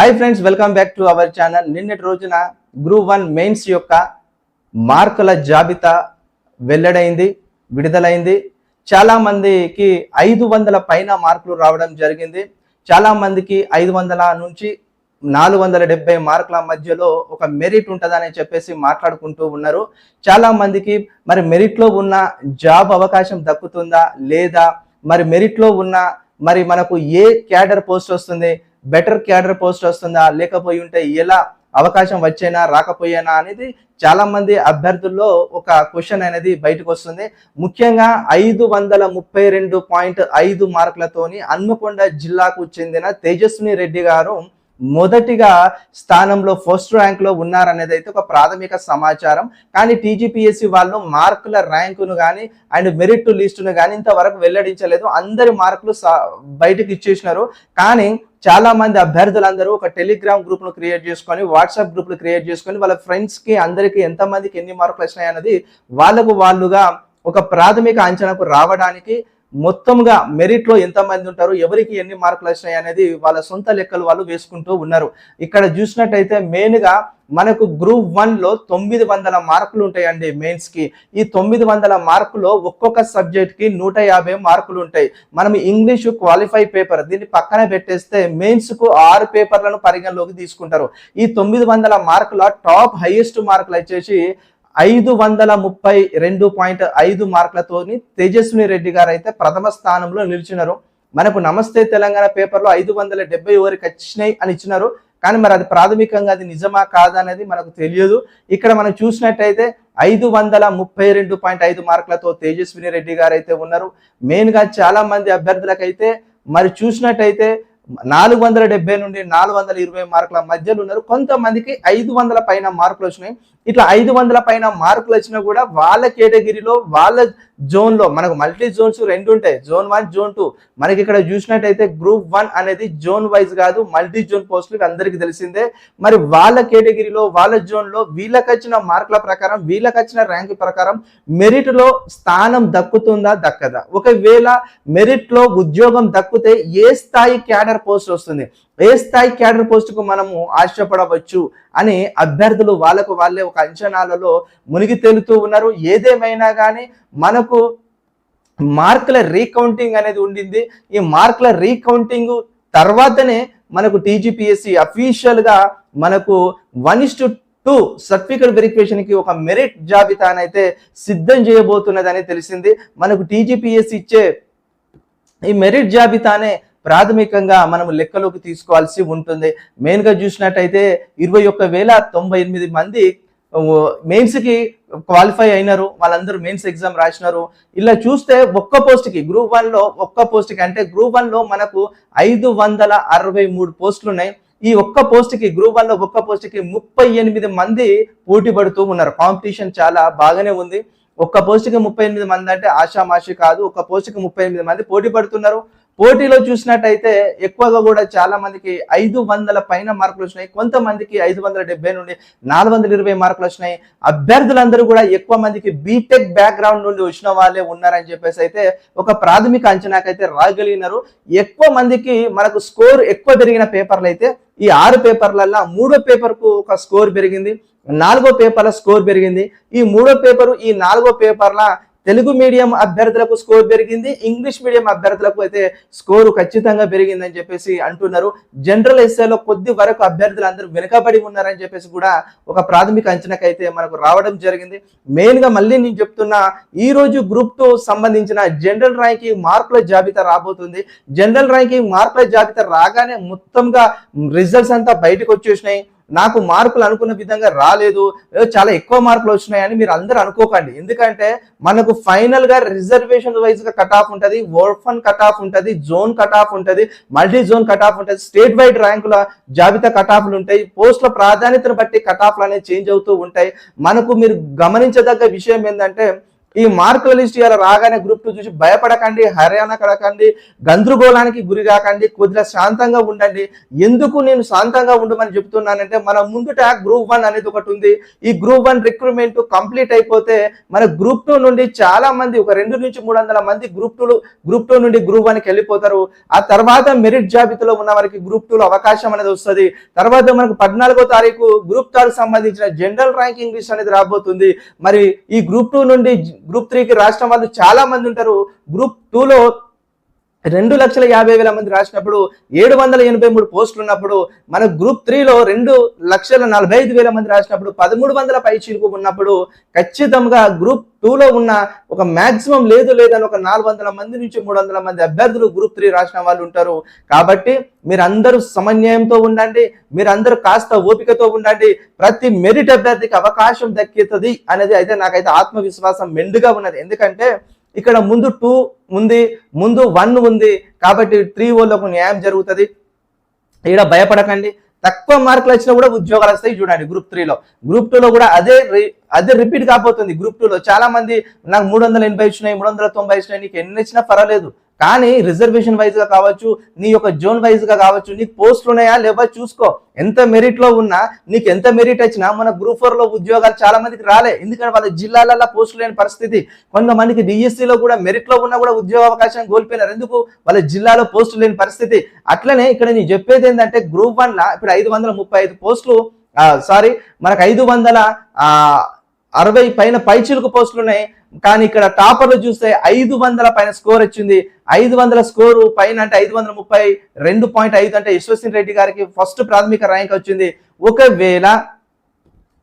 Hi friends welcome back to our channel నిన్నటి రోజున group one mains యొక్క మార్కుల జాబితా వెల్లడైంది విడుదలైంది. చాలామందికి ఐదు వందల పైన మార్కులు రావడం జరిగింది. చాలామందికి ఐదు వందల నుంచి నాలుగు వందల డెబ్బై మార్కుల మధ్యలో ఒక మెరిట్ ఉంటుందని చెప్పేసి మాట్లాడుకుంటూ ఉన్నారు. చాలామందికి మరి మెరిట్లో ఉన్న జాబ్ అవకాశం దక్కుతుందా లేదా? మరి మెరిట్లో ఉన్న మరి మనకు ఏ క్యాడర్ పోస్ట్ వస్తుంది? బెటర్ క్యాడర్ పోస్ట్ వస్తుందా లేకపోయి ఉంటే ఎలా అవకాశం వచ్చేనా రాకపోయేనా అనేది చాలా మంది అభ్యర్థుల్లో ఒక క్వశ్చన్ అనేది బయటకు వస్తుంది. ముఖ్యంగా ఐదు వందల ముప్పై రెండు పాయింట్ ఐదు మార్కులతోని హన్మకొండ జిల్లాకు చెందిన తేజస్విని రెడ్డి గారు మొదటిగా స్థానంలో ఫస్ట్ ర్యాంక్లో ఉన్నారనేది అయితే ఒక ప్రాథమిక సమాచారం. కానీ టీజీపీఎస్సి వాళ్ళు మార్కుల ర్యాంకును కానీ అండ్ మెరిట్ లిస్టును కానీ ఇంతవరకు వెల్లడించలేదు. అందరి మార్కులు బయటకు ఇచ్చేసినారు. కానీ చాలా మంది అభ్యర్థులందరూ ఒక టెలిగ్రామ్ గ్రూప్ను క్రియేట్ చేసుకొని వాట్సాప్ గ్రూప్లు క్రియేట్ చేసుకొని వాళ్ళ ఫ్రెండ్స్కి అందరికి ఎంతమందికి ఎన్ని మార్కులు వచ్చినాయి అన్నది వాళ్ళకు వాళ్ళుగా ఒక ప్రాథమిక అంచనాకు రావడానికి మొత్తంగా మెరిట్లో ఎంతమంది ఉంటారు ఎవరికి ఎన్ని మార్కులు వచ్చినాయి అనేది వాళ్ళ సొంత లెక్కలు వాళ్ళు వేసుకుంటూ ఉన్నారు. ఇక్కడ చూసినట్టయితే మెయిన్గా మనకు గ్రూప్ వన్లో తొమ్మిది వందల మార్కులు ఉంటాయండి మెయిన్స్కి. ఈ తొమ్మిది వందల మార్కులో ఒక్కొక్క సబ్జెక్ట్కి నూట యాభై మార్కులు ఉంటాయి. మనం ఇంగ్లీష్ క్వాలిఫై పేపర్ దీన్ని పక్కన పెట్టేస్తే మెయిన్స్కు ఆరు పేపర్లను పరిగణలోకి తీసుకుంటారు. ఈ తొమ్మిది వందల మార్కుల టాప్ హైయెస్ట్ మార్కులు వచ్చేసి ఐదు వందల ముప్పై రెండు పాయింట్ ఐదు మార్కులతోని తేజస్విని రెడ్డి గారు అయితే ప్రథమ స్థానంలో నిలిచినారు. మనకు నమస్తే తెలంగాణ పేపర్లో ఐదు వందల డెబ్బై వరకు వచ్చినాయి అని ఇచ్చినారు. కానీ మరి అది ప్రాథమికంగా అది నిజమా కాదా అనేది మనకు తెలియదు. ఇక్కడ మనం చూసినట్టయితే ఐదు వందల ముప్పై రెండు పాయింట్ ఐదు మార్కులతో తేజస్విని రెడ్డి గారు అయితే ఉన్నారు. మెయిన్గా చాలా మంది అభ్యర్థులకైతే మరి చూసినట్టయితే నాలుగు వందల డెబ్బై నుండి నాలుగు వందల ఇరవై మార్కుల మధ్యలో ఉన్నారు. కొంతమందికి ఐదు వందల పైన మార్కులు వచ్చినాయి. ఇట్లా ఐదు వందల పైన మార్కులు వచ్చినా కూడా వాళ్ళ కేటగిరీలో వాళ్ళ జోన్లో మనకు మల్టీ జోన్స్ రెండు ఉంటాయి. జోన్ వన్ జోన్ టూ మనకి ఇక్కడ చూసినట్టయితే గ్రూప్ వన్ అనేది జోన్ వైజ్ కాదు మల్టీ జోన్ పోస్టులు అందరికీ తెలిసిందే. మరి వాళ్ళ కేటగిరీలో వాళ్ళ జోన్లో వీళ్ళకి వచ్చిన మార్కుల ప్రకారం వీళ్ళకి వచ్చిన ర్యాంక్ ప్రకారం మెరిట్లో స్థానం దక్కుతుందా దక్కదా? ఒకవేళ మెరిట్లో ఉద్యోగం దక్కితే ఏ స్థాయి క్యాడర్ పోస్ట్ వస్తుంది? ఏ స్థాయి క్యాడర్ పోస్టుకు మనము ఆశపడవచ్చు అని అభ్యర్థులు వాళ్ళకు వాళ్ళే ఒక అంచనాలలో మునిగి తేలుతూ ఉన్నారు. ఏదేమైనా కానీ మనకు మార్కుల రీకౌంటింగ్ అనేది ఉండింది. ఈ మార్కుల రీకౌంటింగ్ తర్వాతనే మనకు టీజీపీఎస్సి అఫీషియల్గా మనకు one is to two certificate వెరిఫికేషన్కి ఒక మెరిట్ జాబితానైతే సిద్ధం చేయబోతున్నదని తెలిసింది. మనకు టీజీపీఎస్సి ఇచ్చే ఈ మెరిట్ జాబితానే ప్రాథమికంగా మనం లెక్కలోకి తీసుకోవాల్సి ఉంటుంది. మెయిన్గా చూసినట్టయితే ఇరవై ఒక్క వేల తొంభై ఎనిమిది మంది మెయిన్స్కి క్వాలిఫై అయినారు. వాళ్ళందరూ మెయిన్స్ ఎగ్జామ్ రాసినారు. ఇలా చూస్తే ఒక్క పోస్ట్కి గ్రూప్ వన్లో ఒక్క పోస్ట్కి అంటే గ్రూప్ వన్లో మనకు ఐదు వందల అరవై మూడు పోస్టులు ఉన్నాయి. ఈ ఒక్క పోస్ట్కి గ్రూప్ వన్లో ఒక్క పోస్ట్కి ముప్పై ఎనిమిది మంది పోటీ పడుతూ ఉన్నారు. కాంపిటీషన్ చాలా బాగానే ఉంది. ఒక్క పోస్ట్కి ముప్పై ఎనిమిది మంది అంటే ఆషామాషి కాదు. ఒక పోస్ట్కి ముప్పై ఎనిమిది మంది పోటీ పడుతున్నారు. పోటీలో చూసినట్టయితే ఎక్కువగా కూడా చాలా మందికి ఐదు వందల పైన మార్కులు వచ్చినాయి. కొంతమందికి ఐదు వందల డెబ్బై నుండి నాలుగు వందల ఇరవై మార్కులు వచ్చినాయి. అభ్యర్థులందరూ కూడా ఎక్కువ మందికి బీటెక్ బ్యాక్గ్రౌండ్ నుండి వచ్చిన వాళ్ళే ఉన్నారని చెప్పేసి అయితే ఒక ప్రాథమిక అంచనాకైతే రాగలిగినారు ఎక్కువ మందికి మనకు స్కోర్ ఎక్కువ పెరిగిన పేపర్లు అయితే ఈ ఆరు పేపర్లల్లో మూడో పేపర్కు ఒక స్కోర్ పెరిగింది. నాలుగో పేపర్ల స్కోర్ పెరిగింది. ఈ మూడో పేపరు ఈ నాలుగో పేపర్ల తెలుగు మీడియం అభ్యర్థులకు స్కోర్ పెరిగింది ఇంగ్లీష్ మీడియం అభ్యర్థులకు అయితే స్కోరు ఖచ్చితంగా పెరిగిందని చెప్పేసి అంటున్నారు. జనరల్ ఎస్ఏలో కొద్ది వరకు అభ్యర్థులు అందరూ వెనుకబడి ఉన్నారని చెప్పేసి కూడా ఒక ప్రాథమిక అంచనాకైతే మనకు రావడం జరిగింది. మెయిన్గా మళ్ళీ నేను చెప్తున్నా ఈ రోజు గ్రూప్ టూ సంబంధించిన జనరల్ ర్యాంకింగ్ మార్కుల జాబితా రాబోతుంది. జనరల్ ర్యాంకింగ్ మార్కుల జాబితా రాగానే మొత్తంగా రిజల్ట్స్ అంతా బయటకు వచ్చేసినాయి. నాకు మార్కులు అనుకున్న విధంగా రాలేదు. చాలా ఎక్కువ మార్కులు వచ్చినాయని మీరు అందరూ అనుకోకండి. ఎందుకంటే మనకు ఫైనల్గా రిజర్వేషన్ వైజ్గా కట్ ఆఫ్ ఉంటుంది ఓర్ఫన్ కట్ ఆఫ్ ఉంటుంది జోన్ కట్ ఆఫ్ ఉంటుంది మల్టీ జోన్ కట్ ఆఫ్ ఉంటుంది స్టేట్ వైడ్ ర్యాంకుల జాబితా కట్ ఆఫ్లు ఉంటాయి పోస్టుల ప్రాధాన్యతను బట్టి కట్ ఆఫ్లు అనేవి చేంజ్ అవుతూ ఉంటాయి. మనకు మీరు గమనించదగ్గ విషయం ఏంటంటే ఈ మార్కుల లిస్ట్ ఇలా రాగానే గ్రూప్ టూ చూసి భయపడకండి హర్యానా కడకండి గందరగోళానికి గురి కాకండి కొద్దిగా శాంతంగా ఉండండి. ఎందుకు నేను శాంతంగా ఉండమని చెప్తున్నానంటే మన ముందుట గ్రూప్ వన్ అనేది ఒకటి ఉంది. ఈ గ్రూప్ వన్ రిక్రూట్మెంట్ కంప్లీట్ అయిపోతే మన గ్రూప్ టూ నుండి చాలా మంది ఒక రెండు నుంచి మూడు వందల మంది గ్రూప్ టూ గ్రూప్ టూ నుండి గ్రూప్ వన్కి వెళ్ళిపోతారు. ఆ తర్వాత మెరిట్ జాబితాలో ఉన్న వారికి గ్రూప్ టూలో అవకాశం అనేది వస్తుంది. తర్వాత మనకు పద్నాలుగో తారీఖు గ్రూప్ థర్డ్ సంబంధించిన జనరల్ ర్యాంకింగ్ లిస్ట్ అనేది రాబోతుంది. మరి ఈ గ్రూప్ టూ నుండి గ్రూప్ త్రీకి రాష్ట్రం వాళ్ళు చాలా మంది ఉంటారు. గ్రూప్ టూలో రెండు లక్షల యాభై వేల మంది రాసినప్పుడు ఏడు వందల ఎనభై మూడు పోస్టులు ఉన్నప్పుడు మన గ్రూప్ త్రీలో రెండు లక్షల నలభై ఐదు వేల మంది రాసినప్పుడు పదమూడు వందల పై చిలుకు ఉన్నప్పుడు ఖచ్చితంగా గ్రూప్ టూలో ఉన్న ఒక మ్యాక్సిమం లేదు లేదని ఒక నాలుగు వందల మంది నుంచి మూడు వందల మంది అభ్యర్థులు గ్రూప్ త్రీ రాసిన వాళ్ళు ఉంటారు. కాబట్టి మీరందరూ సమన్వయంతో ఉండండి మీరందరూ కాస్త ఓపికతో ఉండండి. ప్రతి మెరిట్ అభ్యర్థికి అవకాశం దక్కుతుంది అనేది అయితే నాకైతే ఆత్మవిశ్వాసం మెండుగా ఉన్నది. ఎందుకంటే ఇక్కడ ముందు టూ ఉంది ముందు వన్ ఉంది కాబట్టి త్రీ ఓలో న్యాయం జరుగుతుంది. ఇక్కడ భయపడకండి. తక్కువ మార్కులు వచ్చినా కూడా ఉద్యోగాలు వస్తాయి చూడండి గ్రూప్ త్రీలో గ్రూప్ టూలో కూడా అదే అదే రిపీట్ కాబోతుంది గ్రూప్ టూలో చాలా మంది నాకు మూడు వందల ఎనభై వచ్చినాయి మూడు వందల తొంభై వచ్చినాయి నీకు ఎన్ని వచ్చినా పర్వాలేదు. కానీ రిజర్వేషన్ వైజ్గా కావచ్చు నీ యొక్క జోన్ వైజ్గా కావచ్చు నీకు పోస్టులు ఉన్నాయా లేవా చూసుకో. ఎంత మెరిట్లో ఉన్నా నీకు ఎంత మెరిట్ వచ్చినా మన గ్రూప్ ఫోర్లో ఉద్యోగాలు చాలా మందికి రాలే. ఎందుకంటే వాళ్ళ జిల్లాలలో పోస్టులు లేని పరిస్థితి. కొంతమందికి డిఎస్సిలో కూడా మెరిట్లో ఉన్నా కూడా ఉద్యోగ అవకాశం కోల్పోయినారు. ఎందుకు? వాళ్ళ జిల్లాలో పోస్టులు లేని పరిస్థితి. అట్లనే ఇక్కడ నేను చెప్పేది ఏంటంటే గ్రూప్ వన్ ఇప్పుడు ఐదు వందల ముప్పై ఐదు పోస్టులు సారీ మనకు ఐదు వందల అరవై పైన పైచిలుకు పోస్టులు ఉన్నాయి. కానీ ఇక్కడ టాపర్లు చూస్తే ఐదు వందల పైన స్కోర్ వచ్చింది. ఐదు వందల స్కోరు పైన అంటే ఐదు వందల ముప్పై రెండు పాయింట్ ఐదు అంటే యశ్వసిన్ రెడ్డి గారికి ఫస్ట్ ప్రాథమిక ర్యాంక్ వచ్చింది. ఒకవేళ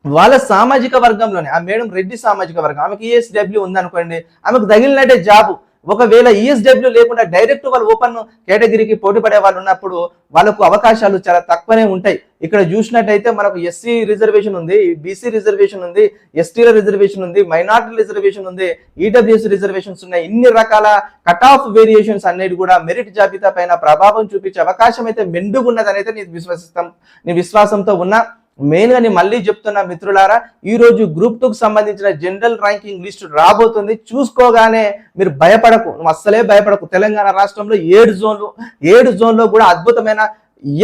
వాళ్ళ సామాజిక వర్గంలోనే ఆ మేడం రెడ్డి సామాజిక వర్గం ఆమెకి ఈఎస్డబ్ల్యూ ఉందనుకోండి ఆమెకు తగిలినట్టే జాబు. ఒకవేళ ఈఎస్డబ్ల్యూ లేకుండా డైరెక్ట్ వాళ్ళు ఓపెన్ కేటగిరీకి పోటీ పడే వాళ్ళు ఉన్నప్పుడు వాళ్ళకు అవకాశాలు చాలా తక్కువనే ఉంటాయి. ఇక్కడ చూసినట్టయితే మనకు ఎస్సీ రిజర్వేషన్ ఉంది బీసీ రిజర్వేషన్ ఉంది ఎస్టీల రిజర్వేషన్ ఉంది మైనార్టీ రిజర్వేషన్ ఉంది ఈడబ్ల్యూఎస్ రిజర్వేషన్స్ ఉన్నాయి. ఇన్ని రకాల కట్ ఆఫ్ వేరియేషన్స్ అనేది కూడా మెరిట్ జాబితా పైన ప్రభావం చూపించే అవకాశం అయితే మెండుగున్నదని అయితే నేను విశ్వసిస్తాం నేను విశ్వాసంతో ఉన్నా. మెయిన్గా నేను మళ్ళీ చెప్తున్నా మిత్రులారా ఈరోజు గ్రూప్ టూ సంబంధించిన జనరల్ ర్యాంకింగ్ లిస్ట్ రాబోతుంది. చూసుకోగానే మీరు భయపడకు నువ్వు అస్సలే భయపడకు. తెలంగాణ రాష్ట్రంలో ఏడు జోన్లు ఏడు జోన్లో కూడా అద్భుతమైన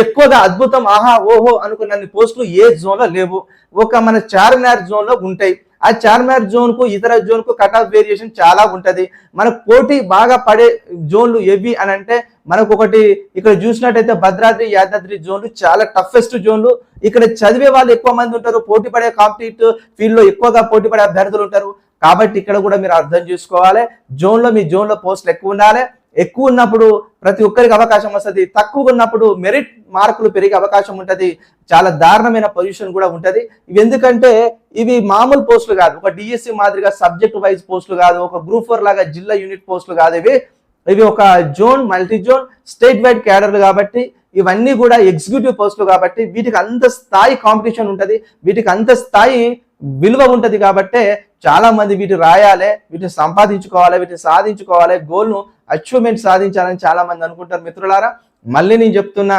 ఎక్కువగా అద్భుతం ఆహా ఓహో అనుకున్న పోస్టులు ఏ జోన్లో లేవు. ఒక మన చార్మినార్ జోన్లో ఉంటాయి. ఆ చార్మినార్ జోన్కు ఇతర జోన్కు కట్ ఆఫ్ వేరియేషన్ చాలా ఉంటది. మనకు పోటీ బాగా పడే జోన్లు ఏవి అని అంటే మనకు ఒకటి ఇక్కడ చూసినట్టయితే భద్రాద్రి యాదాద్రి జోన్లు చాలా టఫెస్ట్ జోన్లు. ఇక్కడ చదివే వాళ్ళు ఎక్కువ మంది ఉంటారు పోటీ పడే కాంపిటేటివ్ ఫీల్డ్లో ఎక్కువగా పోటీ పడే అభ్యర్థులు ఉంటారు. కాబట్టి ఇక్కడ కూడా మీరు అర్థం చేసుకోవాలి. జోన్లో మీ జోన్లో పోస్టులు ఎక్కువ ఉండాలి. ఎక్కువ ఉన్నప్పుడు ప్రతి ఒక్కరికి అవకాశం వస్తుంది. తక్కువ ఉన్నప్పుడు మెరిట్ మార్కులు పెరిగే అవకాశం ఉంటుంది. చాలా దారుణమైన పొజిషన్ కూడా ఉంటుంది. ఇవి ఎందుకంటే ఇవి మామూలు పోస్టులు కాదు. ఒక డిఎస్సి మాదిరిగా సబ్జెక్ట్ వైజ్ పోస్టులు కాదు. ఒక గ్రూప్ ఫోర్ లాగా జిల్లా యూనిట్ పోస్టులు కాదు ఇవి. ఇవి ఒక zone multi zone state wide క్యాడర్లు కాబట్టి ఇవన్నీ కూడా ఎగ్జిక్యూటివ్ పోస్టులు కాబట్టి వీటికి అంత స్థాయి కాంపిటీషన్ ఉంటుంది. వీటికి అంత స్థాయి విలువ ఉంటుంది కాబట్టే చాలామంది వీటిని రాయాలి వీటిని సంపాదించుకోవాలి వీటిని సాధించుకోవాలి గోల్ను అచీవ్మెంట్ సాధించాలని చాలామంది అనుకుంటారు మిత్రులారా. మళ్ళీ నేను చెప్తున్నా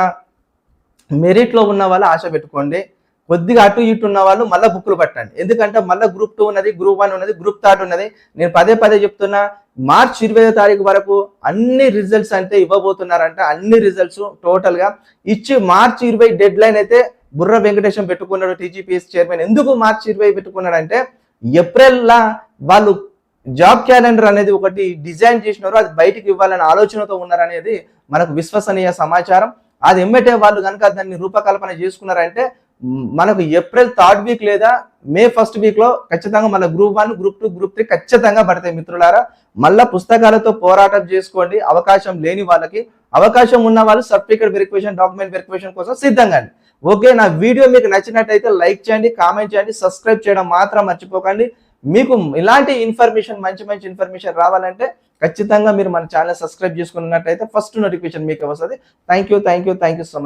మెరిట్లో ఉన్న వాళ్ళు ఆశ పెట్టుకోండి. కొద్దిగా అటు ఇటు ఉన్న వాళ్ళు మళ్ళీ బుక్లు పట్టండి. ఎందుకంటే మళ్ళీ గ్రూప్ టూ ఉన్నది గ్రూప్ వన్ ఉన్నది గ్రూప్ థర్డ్ ఉన్నది. నేను పదే పదే చెప్తున్నా మార్చ్ ఇరవై తారీఖు వరకు అన్ని రిజల్ట్స్ అంటే ఇవ్వబోతున్నారంట. అన్ని రిజల్ట్స్ టోటల్గా ఇచ్చి మార్చ్ ఇరవై డెడ్ లైన్ అయితే బుర్ర వెంకటేశం పెట్టుకున్నాడు టీజీపీఎస్ చైర్మన్. ఎందుకు మార్చ్ ఇరవై పెట్టుకున్నాడంటే అంటే ఏప్రిల్లా వాళ్ళు జాబ్ క్యాలెండర్ అనేది ఒకటి డిజైన్ చేసినారు అది బయటికి ఇవ్వాలనే ఆలోచనతో ఉన్నారనేది మనకు విశ్వసనీయ సమాచారం. అది ఎమ్మటే వాళ్ళు కనుక దాన్ని రూపకల్పన చేసుకున్నారంటే మనకు ఏప్రిల్ థర్డ్ వీక్ లేదా మే ఫస్ట్ వీక్లో ఖచ్చితంగా మన group one group two group three ఖచ్చితంగా పడతాయి మిత్రులారా. మళ్ళా పుస్తకాలతో పోరాటం చేసుకోండి అవకాశం లేని వాళ్ళకి అవకాశం ఉన్న వాళ్ళు సర్టిఫికేట్ వెరిఫికేషన్ డాక్యుమెంట్ వెరిఫికేషన్ కోసం సిద్ధంగా అండి. ఓకే నా వీడియో మీకు నచ్చినట్టయితే లైక్ చేయండి కామెంట్ చేయండి సబ్స్క్రైబ్ చేయడం మాత్రం మర్చిపోకండి. మీకు ఇలాంటి ఇన్ఫర్మేషన్ మంచి మంచి ఇన్ఫర్మేషన్ రావాలంటే ఖచ్చితంగా మీరు మన ఛానల్ సబ్స్క్రైబ్ చేసుకున్నట్టయితే ఫస్ట్ నోటిఫికేషన్ మీకు వస్తుంది. Thank you thank you thank you so much